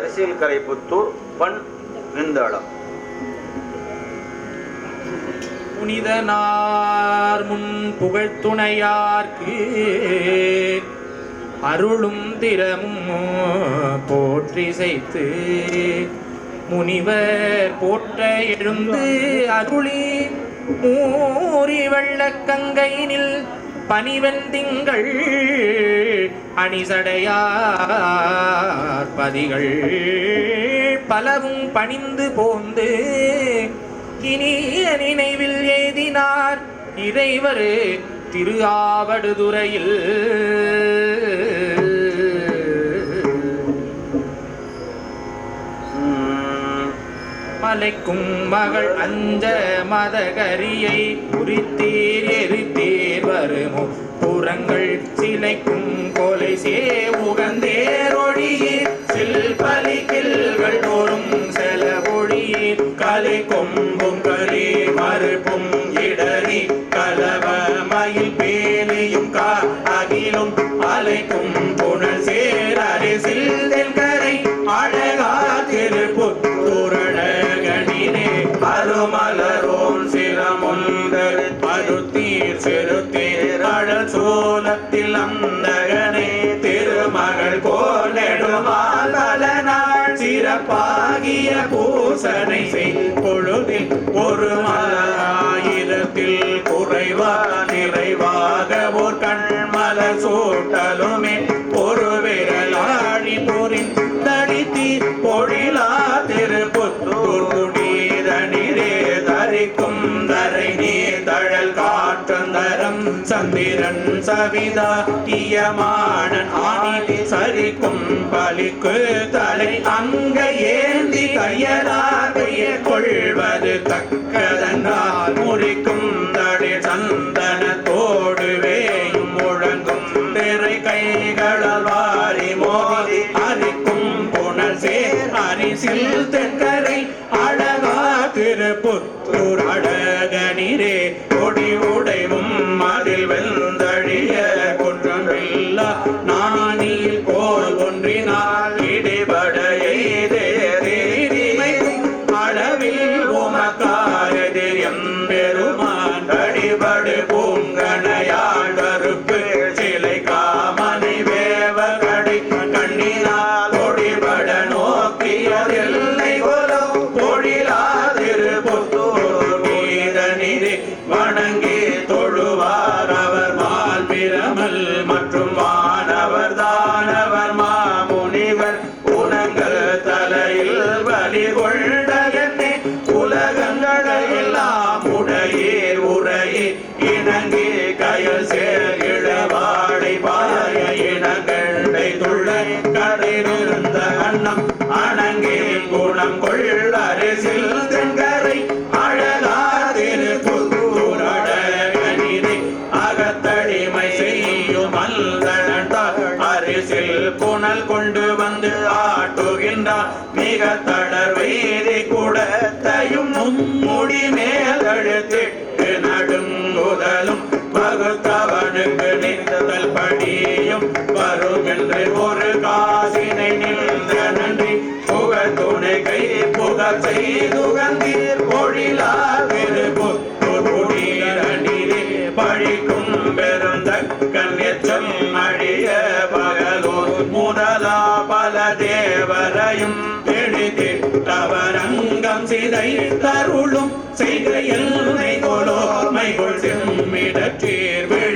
அரசியல் கரைப்புத்தூர் பண் விந்தளம் புனிதனார் முன் புகழ்த்துணையார்க்கு அருளும் திறமும் போற்றி செய்து முனிவர் போற்ற எழுந்து அருளி மூறி வெள்ளக்கங்கையினில் பனிவன் திங்கள் அணிசடையார் பதிகள் பலவும் பணிந்து போந்து இனிய நினைவில் ஏதினார் இறைவர் திருஆவடுதுறையில். மலைக்கும் மகள் அஞ்ச மதகரியை குறித்தீர் எரித்தீர் வருமோ? புறங்கள் சிலைக்கும் கொலை சே உகந்தேரொழியீர் சில்பலி கில்கள் தோறும் செலவொழியீர் கலை கொம்பும் கரி மறுப்பும் இடறி கலவ மயில் பேலியும் கா அகிலும் அலைக்கும் புனல் சேரே அரிசில் சோலத்தில் அந்தகனே திருமகள் கோலெடுமால் பல நாள் சிறப்பாகிய பூசனை செய். பொழுதில் ஒரு மலராயிரத்தில் குறைவா நிறைவாக ஒரு கண்மல சூட்டலுமே. ஒரு விரலாழி பொறின் தடித்தி காற்றந்தரம் சந்திரன் சவிதா இயமானன் ஆணி சரிக்கும் பலிக்கு தலை அங்க ஏந்தி கையலாகைய கொள்வது தக்கதென்றால் நன்றி புக துணை கை புக செய்துகந்தீர் பொழிலா திருப்புடீரணிலே பழிக்கும் பெரும் தக்கன் எச்சம் அழிய பகலோர் முதலா பல தேவரையும் எழுதிட்டவரங்கம் சிதை தருளும் செய்கையில் மைகொலோ செம்மிடற்றீர்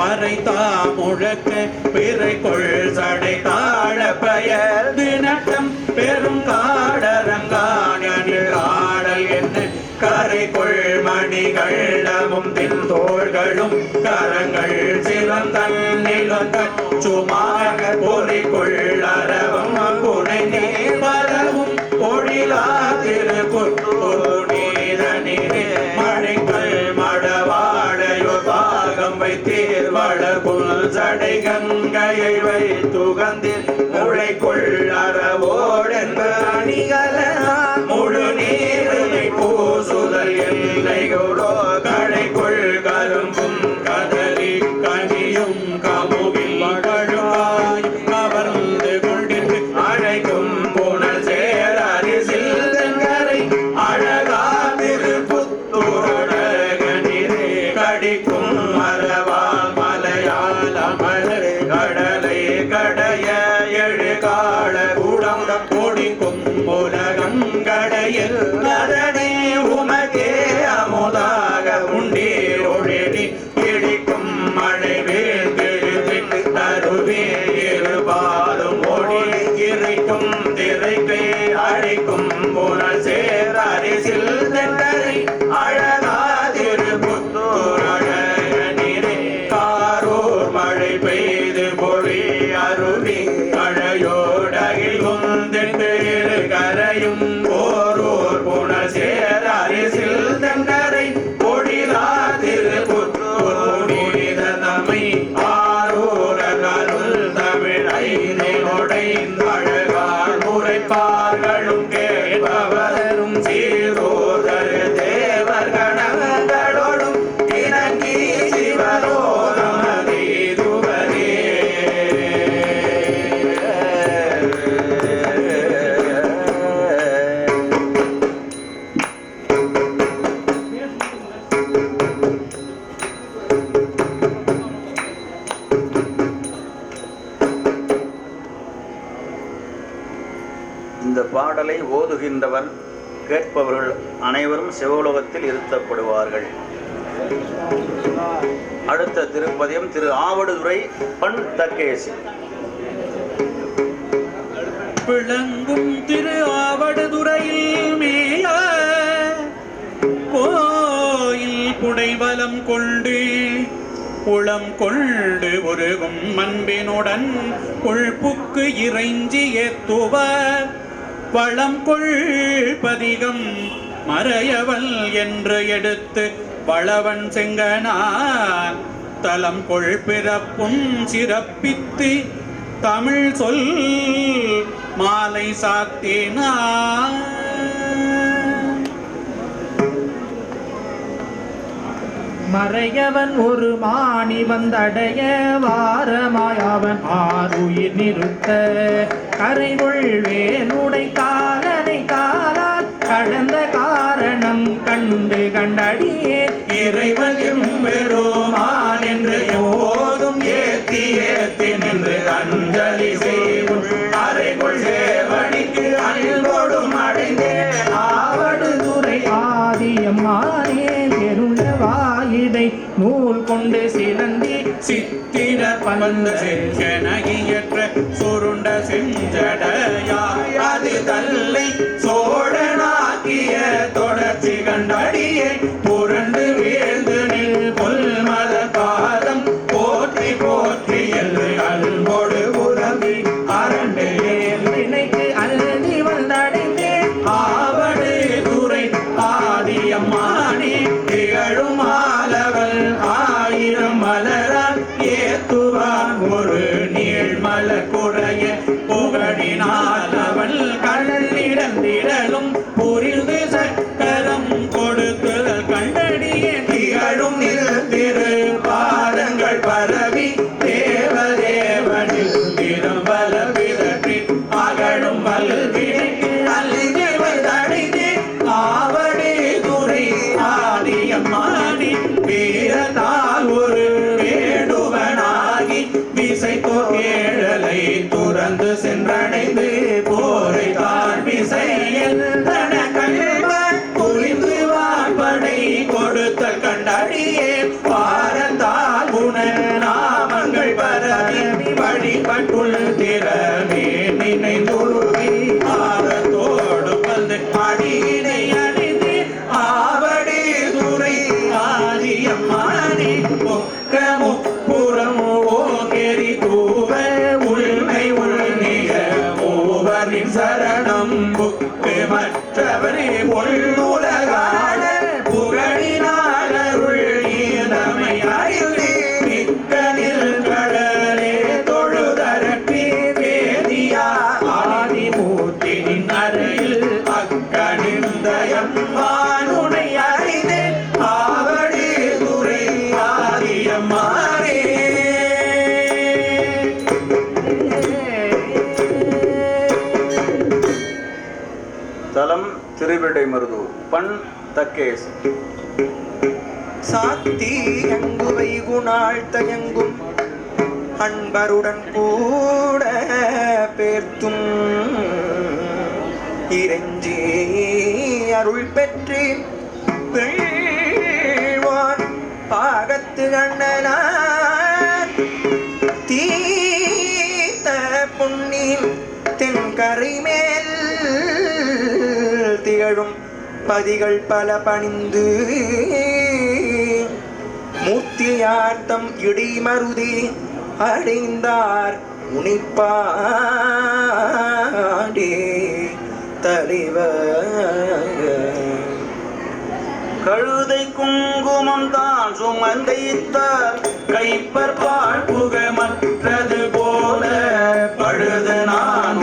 பறை தாமுழக்க முழக்க பிறை கொள் சடை தாழ பெயர். தினட்டம் பெரும் காடரங்கானில் ஆடல் என்ன கரை கொள் மணிகளமும் தின் தோள்களும் கரங்கள் சிறந்தன்னிலும் சுமாக பொறி கொள்ளரவம் புனை நீர் நீர்வரவும் பொழிலா திருக்குள் நீரணிரே மழை கொள் சிவலோகத்தில் இருத்தப்படுவார்கள். அடுத்த திருப்பதியம் திரு ஆவடுதுறை பண் தக்கேசி. விளங்கும் திரு ஆவடுதுறையில் மேய கோயில் புடைவலம் கொண்டு குளம் கொண்டு ஒருகும் அன்பினுடன் கொள்புக்கு இறைஞ்சி ஏத்துவ வளம் கொள் பதிகம் மறையவள் என்று எடுத்து வளவன் செங்கனான் தலம் கொள் பிறப்பும் சிறப்பித்து தமிழ் சொல் மாலை சாத்தினா மறையவன் ஒரு மாணி வந்தடைய வாரமாய் அவன் ஆறுயிர் நிறுத்த கரைகொள் வேலுடைத்தார். கண்டு கண்டடியே இறைவன் எம்பெருமான் என்று ஓதும் ஏத்தி ஏத்தி நின்று அஞ்சலி செய்வோம். அறைக்குள் சேவடிக்கு அன்போடும் அடைந்தே ஆவடு துறை ஆதியம்மானே பெருள வாயிடை நூல் கொண்டு சிலந்தி சித்திர பலந்த செஞ்சனகியற்ற சுருண்ட செஞ்சடையா அது தல்லை கண்டாடியே கண்டாடியே ಸಿರಿಬಿಡೈ ಮರುದು ಪಣ್ ತಕ್ಕೇಸ್ சாத்தி எங்குவை குணாள் தயங்கும். அன்பருடன் கூட பேர்த்தும். இறைஞ்சி அருள் பெற்று. பாகத்து கண்ணனார். தீத்த புண்ணின் தென்கரை மேல் திகழும் பதிகள் பல பணிந்து. மூர்த்தியார்த்தம் இடிமருதி அடைந்தார் முனிப்பாடே தலைவர். கழுதை குங்குமம் தான் சுமந்தைத்தார் கைப்பர் பாழ்புக மற்றது போல பழுது நான்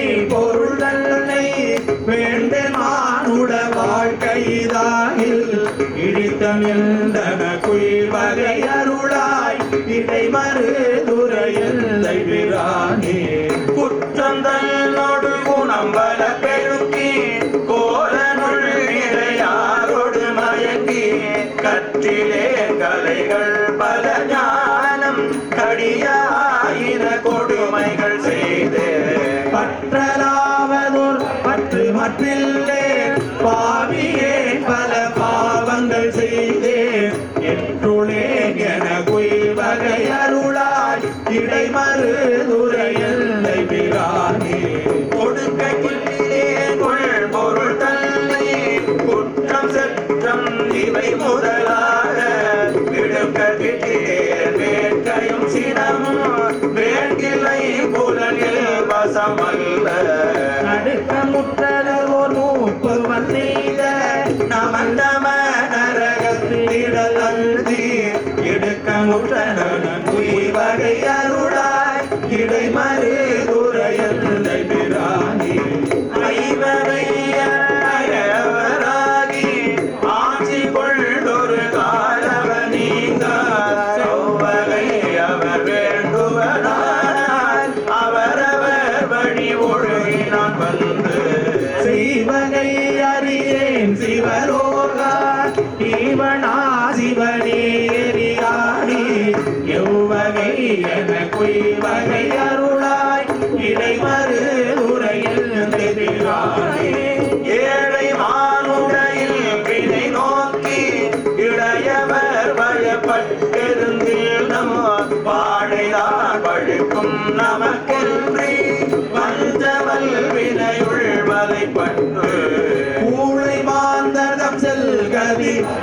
people. முதலாம் சற்றம் இவை முதலாக. விடுக்கட்டிட்டேன் வேட்கையும் சினமும் வேட்கில்லை புலனில் வசமல்ல. அடுத்த முற்றது ஒரு நூற்பு வந்தீத நமந்தம நரகத்திடல் அந்தி இடுக்க முற்றன உயிர் வகை அருளாய் இடைமறி என கொள்வகை அருளாய் இறைமறை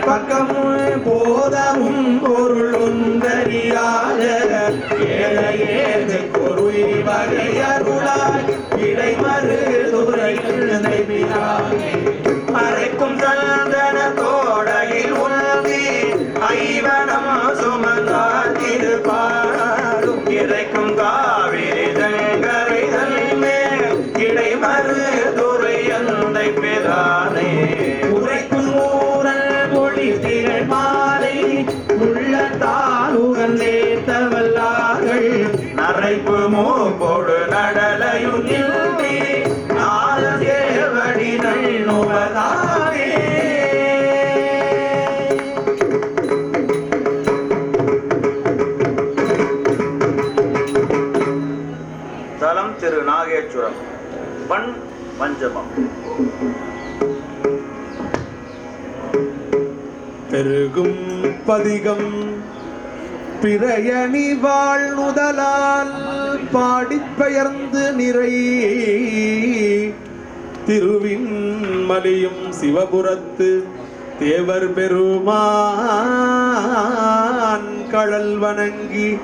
பக்கமும் போதமும் பொருள் ஒன்றறியாத ஏழ பொருள் வகையருளாய் இடைமறு துறையில் மறைக்கும் சந்தன தோடையில் உந்தி ஐவனம் சுமந்தார் திருப்பாடும் இறைக்கும் காவிரி தங்கரை தன்மே இடைமறு துறை அந்தை பெறார். பெருகும் பதிகம். பிறையணி வாழ்நுதலால் பாடிப்பெயர்ந்து நிறை. திருவின் மலியும் சிவபுரத்து தேவர் பெருமான் கழல் வணங்கி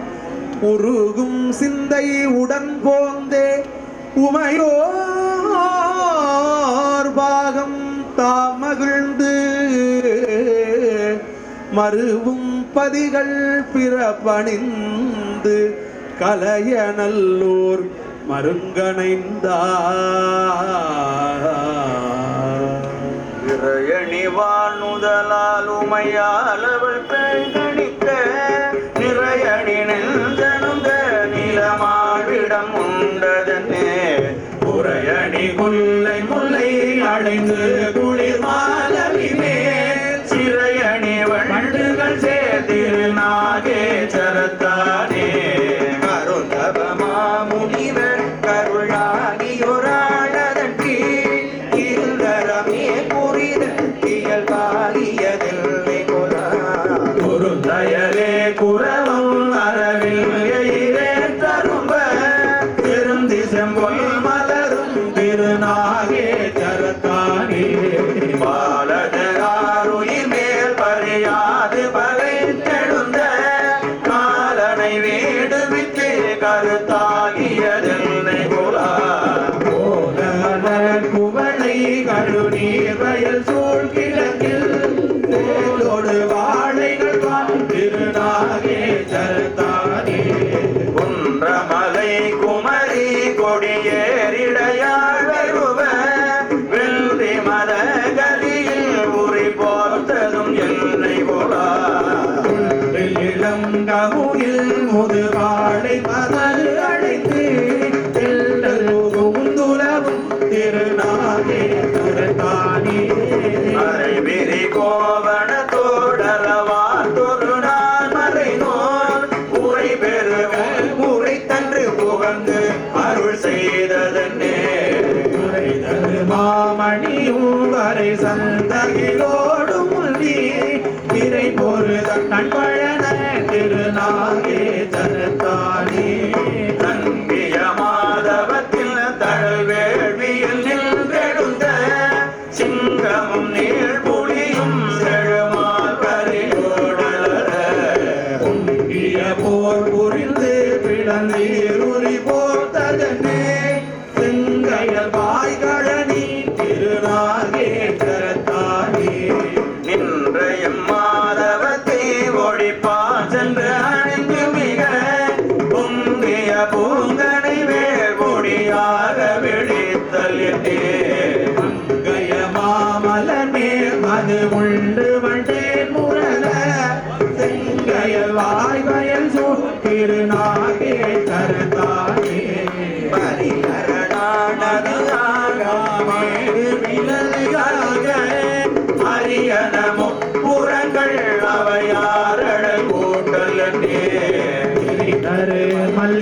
உருகும் சிந்தை உடன் போந்தே உமையோர் பாகம் தாமகிழ்ந்து மறுவும் பதிகள் பிறப்பணிந்து கலைய நல்லூர் மருங்கணைந்தார். இறையணி உமையால் அவள் பெண்கணிக்க நிறையணி நெஞ்சனுங்க நிலமாவிடம் உண்டதனே உரையணி முல்லை முல்லை அடைந்து যেদিন না গেছে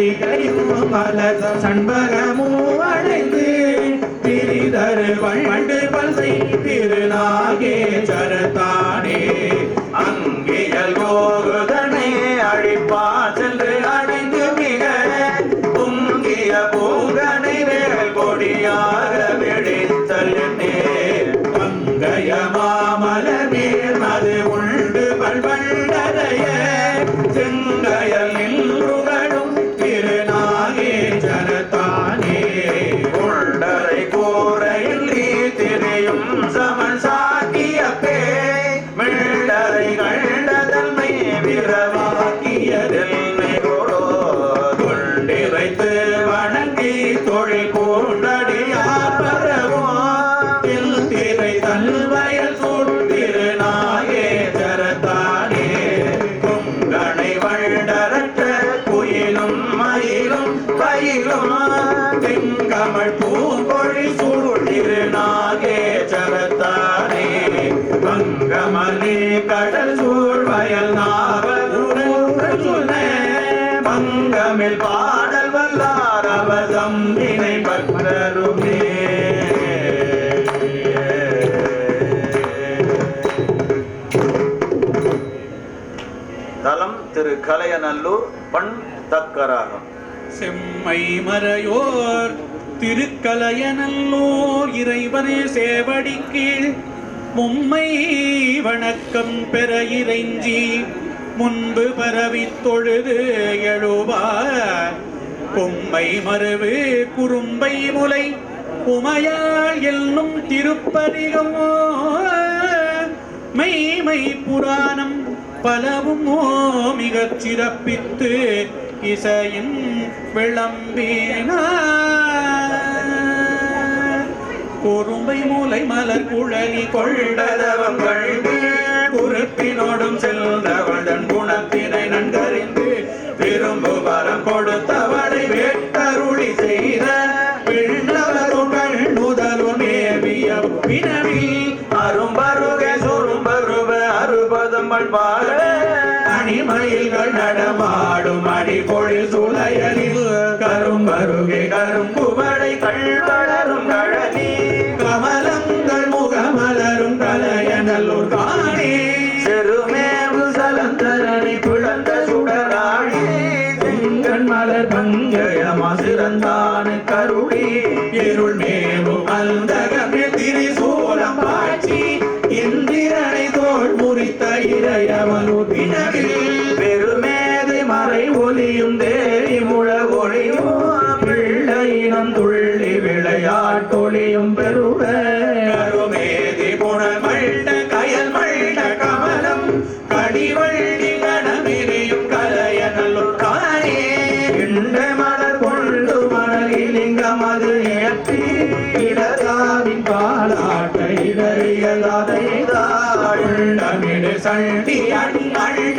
மல்லிகையும் மலர் சண்பகமும் அடைந்து திரிதரு வண்டு பல்சை திருநாகேச்சர தானே அங்கேயல் கோகுதனை அழிப்பா சென்று அடைந்து மிக பொங்கிய பூகனை வேல் கொடியாக வெடித்தல் நேர் பங்கைய மாமலர் அது உண்டு பல்வண்டரைய செங்கையல் நின்று நல்லூர் பண் தக்கராகம் செம்மை மறையோர் திருக்கலையநல்லூர் இறைவனே சேவடிக்கு மும்மை வணக்கம் பெற இறைஞ்சி முன்பு பரவி தொழுது எழுவார். கொம்மை மறுவு குறும்பை முலை உமையாள் என்னும் திருப்பதிகமோ. மெய்மை புராணம் பலவும் மிகச் சிறப்பித்து இசையின் விளம்பின பொறுமை மூலை மலர் குழலி கொண்டதவங்கள் குருத்தினோடும் செல்ந்தவளன் குணத்தினை நன்கறிந்து விரும்பு வரம் கொடுத்தவளை வேட்ட பாட அடிமயில்கள் நடமாடும் அடிபொழில் சுளையல் கல்வி அண்ணல்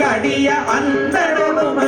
கடிய அந்தனொடுமை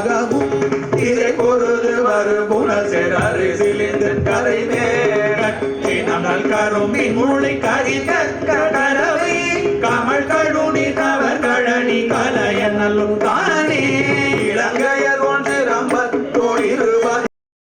செண்பகமும் இதை பொருது வருபுண குணசெறரு சிலிந்தன் கரைமே கட்டினால் கரும்பி மூளை கரிந்த கடரவை கமல் கழுனி தவர் கழனி கலைய நல்லும் தானே